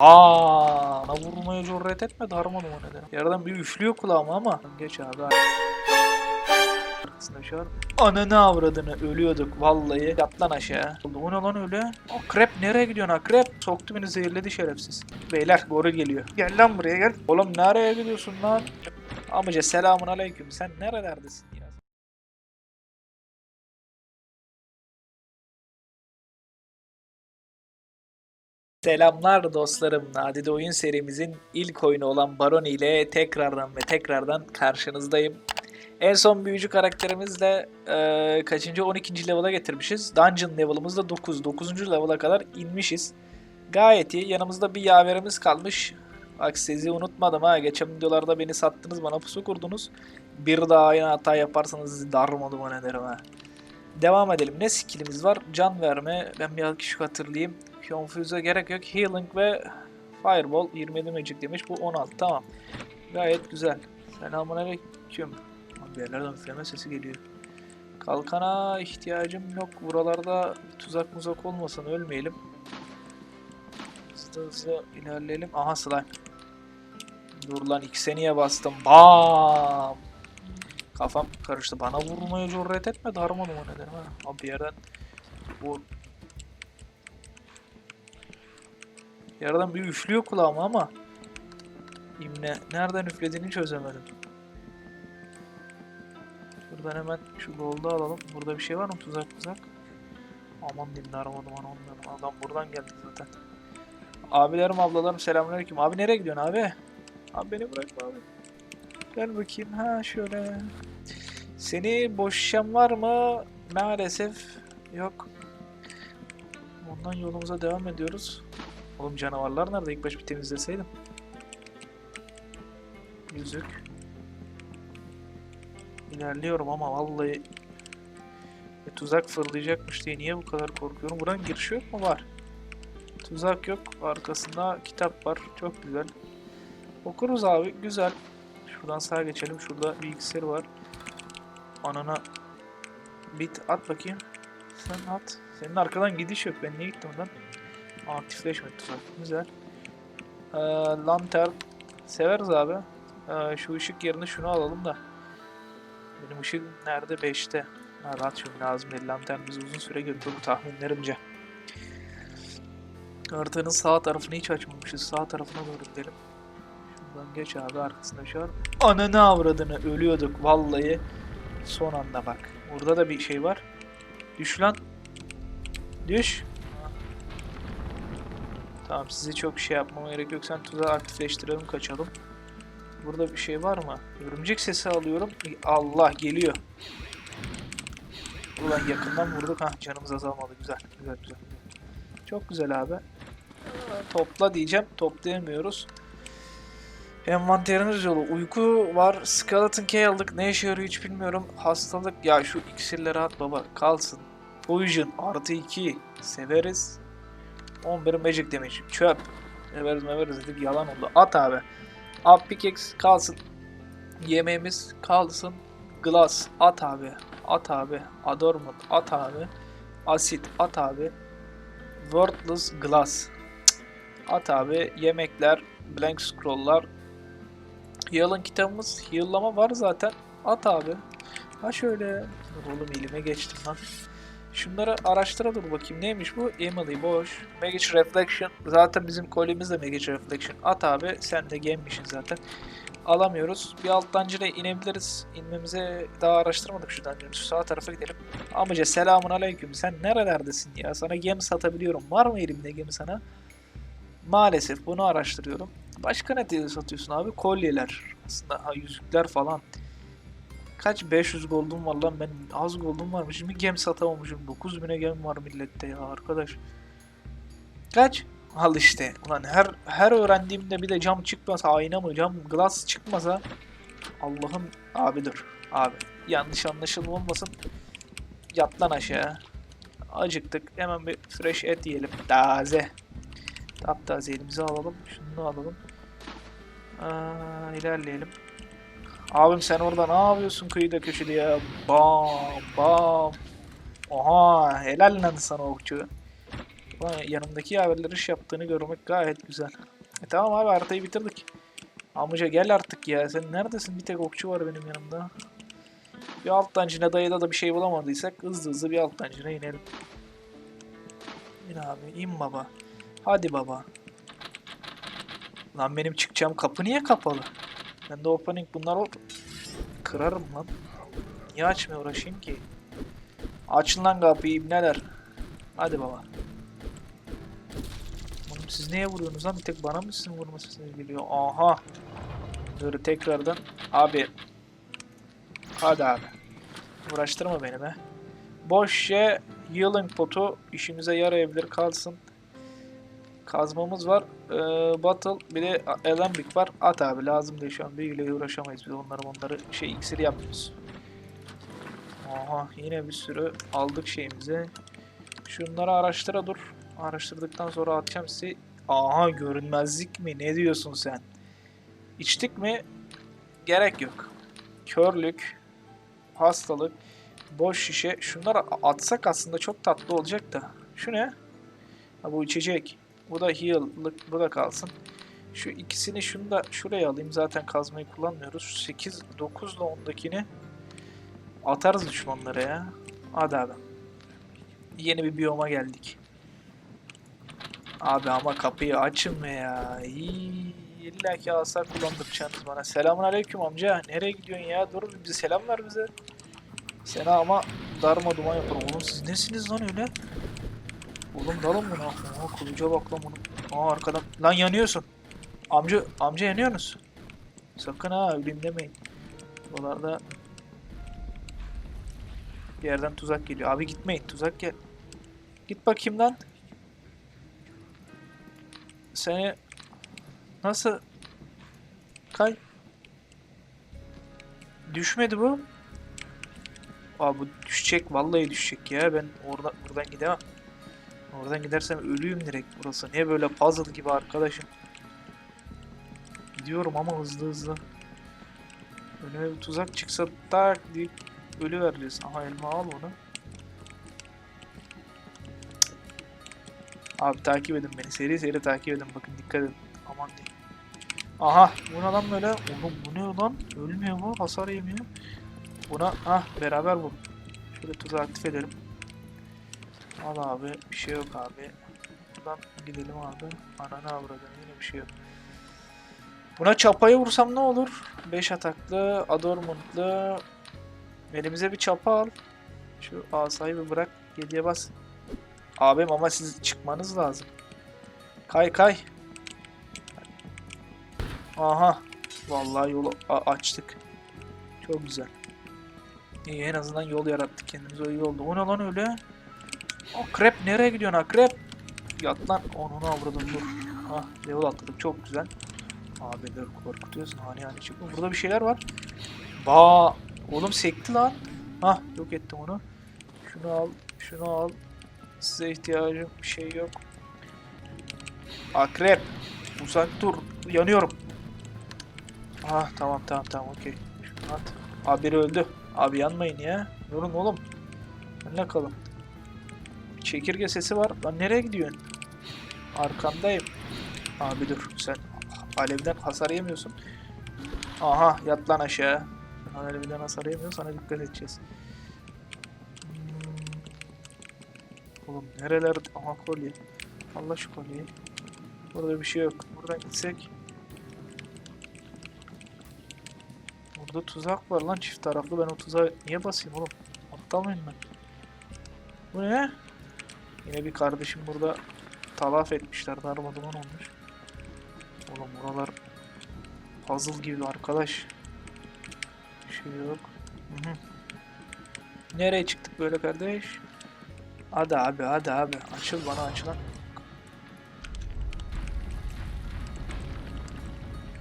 Aa, ana vurmaya cüret etme darmadım o neden. Yerden bir üflüyor kulağıma ama. Geç abi. Arkasında şu an. Ananı avradını ölüyorduk vallahi. Yat lan aşağı. O ne lan öyle? Akrep nereye gidiyorsun akrep? Soktu beni zehirledi şerefsiz. Beyler goril geliyor. Gel lan buraya gel. Oğlum nereye gidiyorsun lan? Amca selamun aleyküm. Sen nerelerdesin Selamlar dostlarım. Nadide oyun serimizin ilk oyunu olan Baron ile tekrardan ve tekrardan karşınızdayım. En son büyücü karakterimizle eee kaçıncı 12. level'a getirmişiz. Dungeon level'ımız da 9. 9. level'a kadar inmişiz. Gayet iyi. Yanımızda bir yaverimiz kalmış. Bak sizi unutmadım ha. Geçen videolarda beni sattınız bana pusu kurdunuz. Bir daha aynı hata yaparsanız sizi darmadım o ederim ha. Devam edelim. Ne skillimiz var? Can verme. Ben bir küçük hatırlayayım. Confuse'a gerek yok. Healing ve Fireball 27 magic demiş. Bu 16. Tamam. Gayet güzel. Selamünaleyküm. Lan Bir yerlerden üfleme sesi geliyor. Kalkana ihtiyacım yok. Buralarda tuzak muzak olmasın. Ölmeyelim. Hızlı hızlı ilerleyelim. Aha slime. Dur lan X'e bastım? Bam! Kafam karıştı. Bana vurmaya cüret etme. Darmadım o neden ha. Abi bir yerden vur. Yerden bir üflüyor kulağıma ama İmne nereden üflediğini çözemedim. Şuradan hemen şu gold'u alalım. Burada bir şey var mı? Tuzak tuzak. Aman diyeyim darmadım aman ondan. Adam buradan geldi zaten. Abilerim ablalarım selamünaleyküm. Abi nereye gidiyorsun abi? Abi beni bırakma abi. Gel bakayım. Ha şöyle. Seni boşayan var mı? Maalesef yok. Ondan yolumuza devam ediyoruz. Oğlum canavarlar nerede? İlk baş bir temizleseydim. Yüzük. İlerliyorum ama vallahi bir tuzak fırlayacakmış diye niye bu kadar korkuyorum? Buranın girişi yok mu? Var. Tuzak yok. Arkasında kitap var. Çok güzel. Okuruz abi. Güzel. Şuradan sağa geçelim. Şurada bilgisayar var. Anana bit at bakayım. Sen at. Senin arkadan gidiş yok. Ben niye gittim lan? Aktifleşmedi tuzak. Güzel. Ee, lantern. Severiz abi. Ee, şu ışık yerine şunu alalım da. Benim ışık nerede? 5'te. Ha, radyom lazım değil. Lantern bizi uzun süre götürür tahminlerimce. Haritanın sağ tarafını hiç açmamışız. Sağ tarafına doğru gidelim. Şuradan geç abi arkasında şu an. Ananı avradını ölüyorduk vallahi. Son anda bak. Burada da bir şey var. Düş lan. Düş. Tamam size çok şey yapmama gerek yok. Sen tuzağı aktifleştirelim kaçalım. Burada bir şey var mı? Örümcek sesi alıyorum. Allah geliyor. Ulan yakından vurduk. Hah canımız azalmadı. Güzel. Güzel güzel. Çok güzel abi. Topla diyeceğim. Toplayamıyoruz. Envanterimiz yolu. Uyku var. Skeleton Key aldık. Ne işe yarıyor hiç bilmiyorum. Hastalık. Ya şu iksirleri at baba. Kalsın. Poison. Artı 2. Severiz. 11 magic demiş. Çöp. Severiz meveriz dedik. Yalan oldu. At abi. Up pickaxe kalsın. Yemeğimiz kalsın. Glass. At abi. At abi. Adornment. At abi. Asit. At abi. Worthless glass. At abi. Yemekler. Blank scroll'lar. Heal'ın kitabımız. Heal'lama var zaten. At abi. Ha şöyle. Oğlum elime geçtim lan. Şunları araştıra dur bakayım. Neymiş bu? Emily boş. Magic Reflection. Zaten bizim kolyemiz de Magic Reflection. At abi. Sen de gemmişsin zaten. Alamıyoruz. Bir alt dungeon'a inebiliriz. İnmemize daha araştırmadık şu. Şu sağ tarafa gidelim. Amca selamun aleyküm. Sen nerelerdesin ya? Sana gem satabiliyorum. Var mı elimde gemi sana? Maalesef bunu araştırıyorum. Başka ne diye satıyorsun abi? Kolyeler. Aslında ha, yüzükler falan. Kaç? 500 gold'um var lan. Ben az gold'um varmış. Şimdi gem satamamışım. 9000'e gem var millette ya arkadaş. Kaç? Al işte. Ulan her her öğrendiğimde bir de cam çıkmasa ayna mı cam glass çıkmasa Allah'ım abi dur. Abi yanlış anlaşılma olmasın. Yat aşağı. Acıktık. Hemen bir fresh et yiyelim. Taze. Taptaze elimize alalım. Şunu alalım. Aa, ilerleyelim Abim sen orada ne yapıyorsun kıyıda köşede ya? Bam bam. Oha helal lan sana okçu. Ulan yanımdaki yaverler iş yaptığını görmek gayet güzel. E tamam abi haritayı bitirdik. Amca gel artık ya. Sen neredesin? Bir tek okçu var benim yanımda. Bir alt dancına dayıda da bir şey bulamadıysak hızlı hızlı bir alt dancına inelim. İn abi in baba. Hadi baba. Lan benim çıkacağım kapı niye kapalı? Ben de opening bunlar ol... Kırarım lan. Niye açmaya uğraşayım ki? Açın lan kapıyı ibneler. Hadi baba. Oğlum siz neye vuruyorsunuz lan? Bir tek bana mı sizin vurma sesiniz geliyor? Aha. Böyle tekrardan. Abi. Hadi abi. Uğraştırma beni be. Boş şey healing potu işimize yarayabilir kalsın. Kazmamız var. Ee, battle bir de alembic var. At abi lazım değil şu an. Bilgiyle uğraşamayız biz onları onları şey iksir yapmıyoruz. Aha yine bir sürü aldık şeyimizi. Şunları araştıra dur. Araştırdıktan sonra atacağım size. Aha görünmezlik mi? Ne diyorsun sen? İçtik mi? Gerek yok. Körlük, hastalık, boş şişe. Şunları atsak aslında çok tatlı olacak da. Şu ne? Ha, bu içecek. Bu da heal'lık. Bu da kalsın. Şu ikisini şunu da şuraya alayım. Zaten kazmayı kullanmıyoruz. Şu 8, 9 ile 10'dakini atarız düşmanlara ya. Hadi abi. Yeni bir biyoma geldik. Abi ama kapıyı açın be ya. İlla ki asa kullandıracaksınız bana. Selamun aleyküm amca. Nereye gidiyorsun ya? Dur bir selam ver bize. Seni ama darma duman yaparım. Oğlum siz nesiniz lan öyle? Oğlum dalın buna. Aa kılıca bak lan bunu. Aa arkadan. Lan yanıyorsun. Amca, amca yanıyorsunuz. Sakın ha öleyim demeyin. Buralarda bir yerden tuzak geliyor. Abi gitmeyin. Tuzak gel. Git bakayım lan. Seni nasıl kay düşmedi bu. Abi düşecek. Vallahi düşecek ya. Ben orada buradan gidemem. Oradan gidersem ölüyüm direkt burası. Niye böyle puzzle gibi arkadaşım? Gidiyorum ama hızlı hızlı. Önüme bir tuzak çıksa tak deyip ölü vereceğiz. Aha elma al onu. Abi takip edin beni. Seri seri takip edin. Bakın dikkat edin. Aman diyeyim. Aha bu ne lan böyle? Oğlum bu ne lan? Ölmüyor mu? Hasar yemiyor. Buna ah beraber bu. Şöyle tuzağı aktif edelim. Al abi. Bir şey yok abi. Buradan gidelim abi. Ananı avradım. Yine bir şey yok. Buna çapayı vursam ne olur? 5 ataklı, adormantlı. Elimize bir çapa al. Şu asayı bir bırak. Geriye bas. Abim ama siz çıkmanız lazım. Kay kay. Aha. Vallahi yolu açtık. Çok güzel. İyi en azından yol yarattık kendimize o iyi oldu. O ne lan öyle? Akrep nereye gidiyorsun akrep? Yat lan onunu avradım dur. Ah level atladık çok güzel. Abiler korkutuyorsun hani hani çıkma. Burada bir şeyler var. Ba oğlum sekti lan. Hah yok ettim onu. Şunu al şunu al. Size ihtiyacım bir şey yok. Akrep. Uzak dur. Yanıyorum. Ah tamam tamam tamam okey. Şunu at. Abi öldü. Abi yanmayın ya. Durun oğlum. Önüne kalın. Çekirge sesi var. Lan nereye gidiyorsun? Arkandayım. Abi dur sen alevden hasar yemiyorsun. Aha yat lan aşağı. Alevden hasar yemiyorsun sana dikkat edeceğiz. Hmm. Oğlum nereler? Aha kolye. Allah şu kolyeyi. Burada bir şey yok. Buradan gitsek. Burada tuzak var lan çift taraflı. Ben o tuzağa niye basayım oğlum? Aptal mıyım ben? Bu ne? Yine bir kardeşim burada talaf etmişler. Darma duman olmuş. Oğlum buralar puzzle gibi arkadaş. Bir şey yok. Hı hı. Nereye çıktık böyle kardeş? Hadi abi hadi abi. Açıl bana açılan.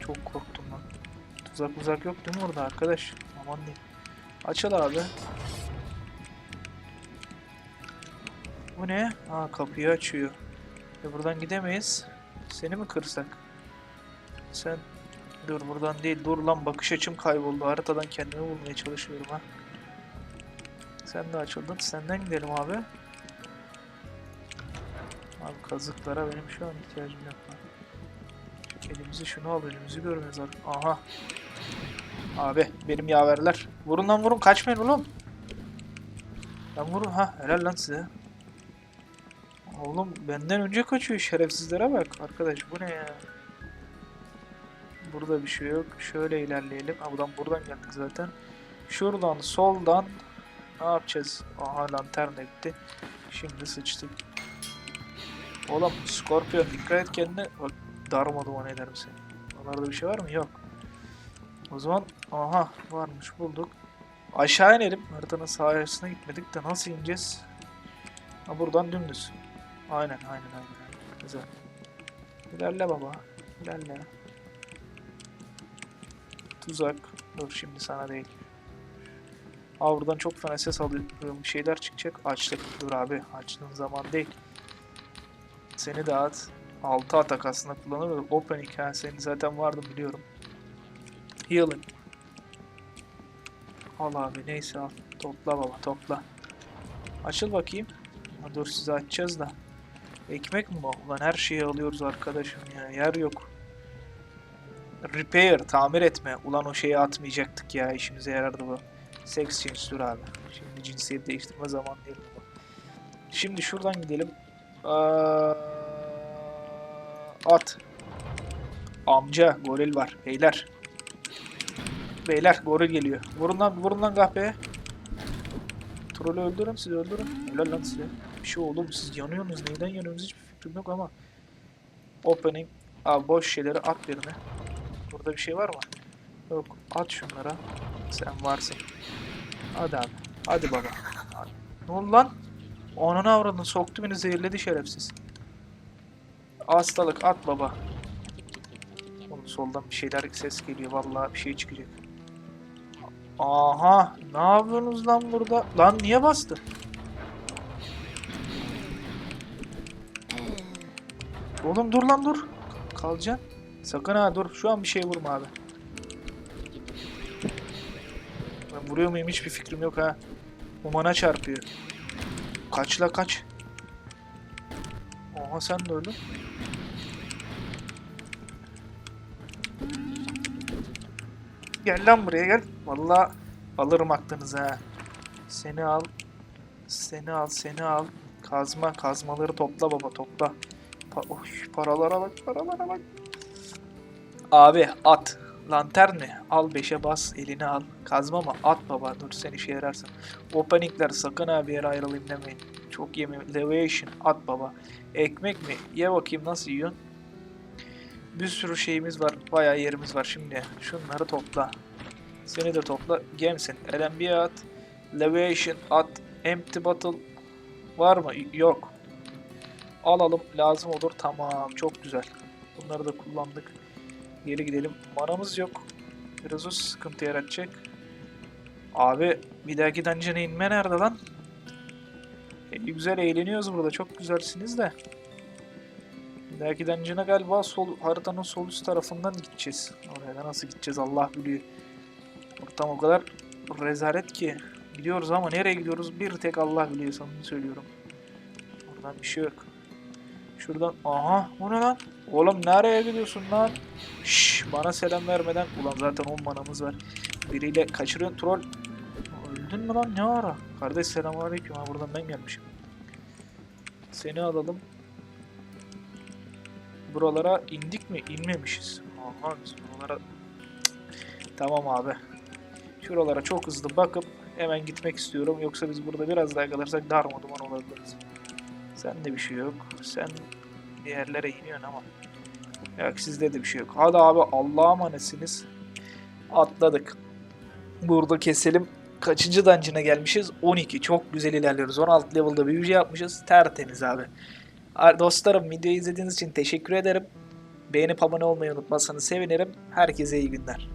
Çok korktum lan. Tuzak uzak yok değil mi orada arkadaş? Aman diyeyim. Açıl abi. Bu ne? Ha kapıyı açıyor. E buradan gidemeyiz. Seni mi kırsak? Sen dur buradan değil. Dur lan bakış açım kayboldu. Haritadan kendimi bulmaya çalışıyorum ha. Sen de açıldın. Senden gidelim abi. Abi kazıklara benim şu an ihtiyacım yok. elimizi şunu al elimizi görmez artık. Aha. Abi benim yaverler. Vurun lan vurun kaçmayın oğlum. Lan vurun ha helal lan size. Oğlum benden önce kaçıyor şerefsizlere bak. Arkadaş bu ne ya? Burada bir şey yok. Şöyle ilerleyelim. Ha buradan buradan geldik zaten. Şuradan soldan ne yapacağız? Aha lanterna gitti. Şimdi sıçtık. Oğlum Scorpion dikkat et kendine. Bak darmaduman ederim seni. Onlarda bir şey var mı? Yok. O zaman aha varmış bulduk. Aşağı inelim. Haritanın sağ yarısına gitmedik de nasıl ineceğiz? Ha buradan dümdüz. Aynen aynen aynen. Güzel. İlerle baba. İlerle. Tuzak. Dur şimdi sana değil. Aa buradan çok fena ses alıyorum. Bir şeyler çıkacak. Açlık. Dur abi. Açlığın zaman değil. Seni at. 6 atak aslında kullanırım. Opening ha. Senin zaten vardı biliyorum. Healing. Al abi neyse al. Topla baba topla. Açıl bakayım. Dur size açacağız da. Ekmek mi? Ulan her şeyi alıyoruz arkadaşım ya. Yer yok. Repair, tamir etme. Ulan o şeyi atmayacaktık ya. İşimize yarardı bu. Sex change dur abi. Şimdi cinsiyet değiştirme zaman değil bu. Şimdi şuradan gidelim. Aa, at. Amca, goril var. Beyler. Beyler, goril geliyor. Vurun lan, vurun lan kahpeye. Trolü öldürün, sizi öldürün. Helal lan size. Bir şey oldu mu? Siz yanıyorsunuz. Neyden yanıyorsunuz hiçbir fikrim yok ama. Opening. Abi boş şeyleri at birine. Burada bir şey var mı? Yok. At şunlara. Sen varsın. Hadi abi. Hadi baba. Ne oldu lan? Ananı avradını soktu beni zehirledi şerefsiz. Hastalık at baba. Oğlum soldan bir şeyler ses geliyor. Vallahi bir şey çıkacak. Aha. Ne yapıyorsunuz lan burada? Lan niye bastı? Oğlum dur lan dur. Kalacaksın. Sakın ha dur. Şu an bir şey vurma abi. Ben vuruyor muyum hiçbir fikrim yok ha. Umana çarpıyor. Kaç la kaç. Oha sen de öldün. Gel lan buraya gel. Vallahi alırım aklınızı ha. Seni al. Seni al, seni al. Kazma, kazmaları topla baba topla. Pa Oy, paralara bak, paralara bak. Abi at. Lanterni al 5'e bas eline al. Kazma mı? At baba dur sen işe yararsın. Openingler sakın abi yere ayrılayım demeyin. Çok yeme. Leviation at baba. Ekmek mi? Ye bakayım nasıl yiyorsun. Bir sürü şeyimiz var. Bayağı yerimiz var şimdi. Şunları topla. Seni de topla. Gemsin. LMB at. Leviation at. Empty bottle var mı? Yok. Alalım. Lazım olur. Tamam. Çok güzel. Bunları da kullandık. Geri gidelim. Manamız yok. Biraz o sıkıntı yaratacak. Abi bir dahaki dungeon'a inme nerede lan? E, güzel eğleniyoruz burada. Çok güzelsiniz de. Dahaki dungeon'a galiba sol, haritanın sol üst tarafından gideceğiz. Oraya da nasıl gideceğiz Allah biliyor. Ortam o kadar rezalet ki. Gidiyoruz ama nereye gidiyoruz bir tek Allah biliyor samimi söylüyorum. Oradan bir şey yok. Şuradan aha o ne lan? Oğlum nereye gidiyorsun lan? Şşş bana selam vermeden ulan zaten 10 manamız var. Biriyle kaçırıyorsun troll. Öldün mü lan ne ara? Kardeş selamünaleyküm ha buradan ben gelmişim. Seni alalım. Buralara indik mi? İnmemişiz. Aha biz buralara... Tamam abi. Şuralara çok hızlı bakıp hemen gitmek istiyorum. Yoksa biz burada biraz daha kalırsak darmaduman olabiliriz. Sende bir şey yok. Sen bir yerlere iniyorsun ama. Yok sizde de bir şey yok. Hadi abi Allah'a emanetsiniz. Atladık. Burada keselim. Kaçıncı dungeon'a gelmişiz? 12. Çok güzel ilerliyoruz. 16 level'da büyücü yapmışız. Tertemiz abi. Ar- Dostlarım videoyu izlediğiniz için teşekkür ederim. Beğenip abone olmayı unutmazsanız sevinirim. Herkese iyi günler.